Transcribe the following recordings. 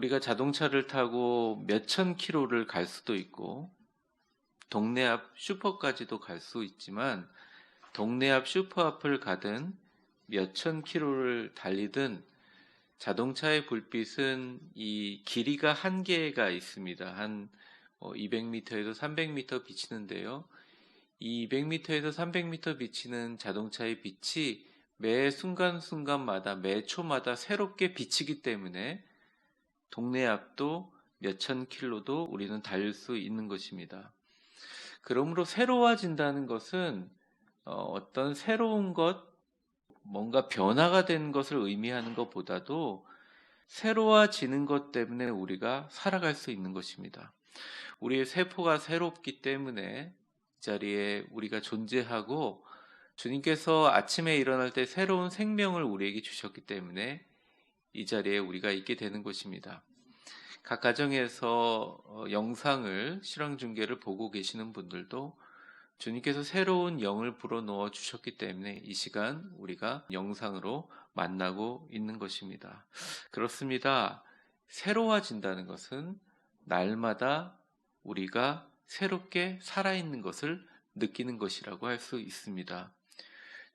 우리가 자동차를 타고 몇천 킬로를 갈 수도 있고 동네 앞 슈퍼까지도 갈 수 있지만 동네 앞 슈퍼 앞을 가든 몇천 킬로를 달리든 자동차의 불빛은 이 길이가 한계가 있습니다. 한 200m에서 300m 비치는데요. 이 200m에서 300m 비치는 자동차의 빛이 매 순간순간마다 매 초마다 새롭게 비치기 때문에 동네 앞도 몇천 킬로도 우리는 달릴 수 있는 것입니다. 그러므로 새로워진다는 것은 어, 떤 새로운 것, 뭔가 변화가 된 것을 의미하는 것보다도 새로워지는 것 때문에 우리가 살아갈 수 있는 것입니다. 우리의 세포가 새롭기 때문에 이 자리에 우리가 존재하고 주님께서 아침에 일어날 때 새로운 생명을 우리에게 주셨기 때문에 이 자리에 우리가 있게 되는 것입니다. 각 가정에서 어, 영상을 실황 중계를 보고 계시는 분들도 주님께서 새로운 영을 불어넣어 주셨기 때문에 이 시간 우리가 영상으로 만나고 있는 것입니다. 그렇습니다. 새로워진다는 것은 날마다 우리가 새롭게 살아있는 것을 느끼는 것이라고 할 수 있습니다.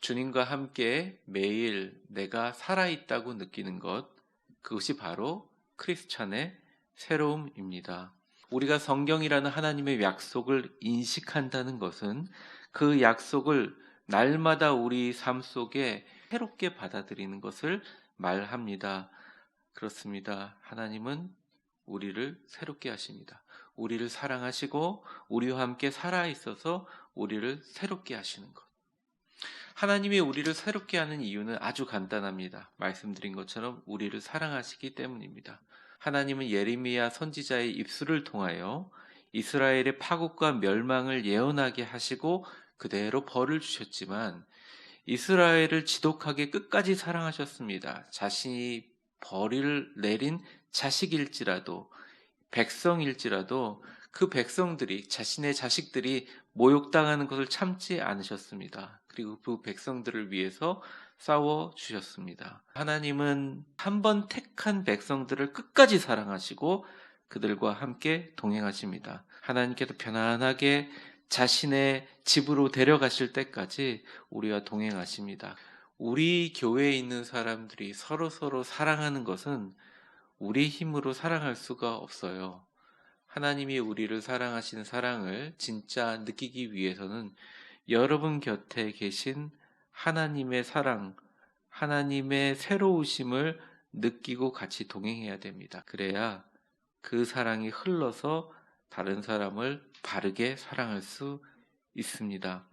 주님과 함께 매일 내가 살아있다고 느끼는 것, 그것이 바로 크리스찬의 새로움입니다. 우리가 성경이라는 하나님의 약속을 인식한다는 것은 그 약속을 날마다 우리 삶 속에 새롭게 받아들이는 것을 말합니다. 그렇습니다. 하나님은 우리를 새롭게 하십니다. 우리를 사랑하시고 우리와 함께 살아 있어서 우리를 새롭게 하시는 것. 하나님이 우리를 새롭게 하는 이유는 아주 간단합니다. 말씀드린 것처럼 우리를 사랑하시기 때문입니다. 하나님은 예레미야 선지자의 입술을 통하여 이스라엘의 파국과 멸망을 예언하게 하시고 그대로 벌을 주셨지만 이스라엘을 지독하게 끝까지 사랑하셨습니다. 자신이 벌을 내린 자식일지라도 백성일지라도 그 백성들이 자신의 자식들이 모욕당하는 것을 참지 않으셨습니다. 그리고 그 백성들을 위해서 싸워 주셨습니다. 하나님은 한 번 택한 백성들을 끝까지 사랑하시고 그들과 함께 동행하십니다. 하나님께서 편안하게 자신의 집으로 데려가실 때까지 우리와 동행하십니다. 우리 교회에 있는 사람들이 서로 서로 사랑하는 것은 우리 힘으로 사랑할 수가 없어요. 하나님이 우리를 사랑하시는 사랑을 진짜 느끼기 위해서는 여러분 곁에 계신 하나님의 사랑, 하나님의 새로우심을 느끼고 같이 동행해야 됩니다. 그래야 그 사랑이 흘러서 다른 사람을 바르게 사랑할 수 있습니다.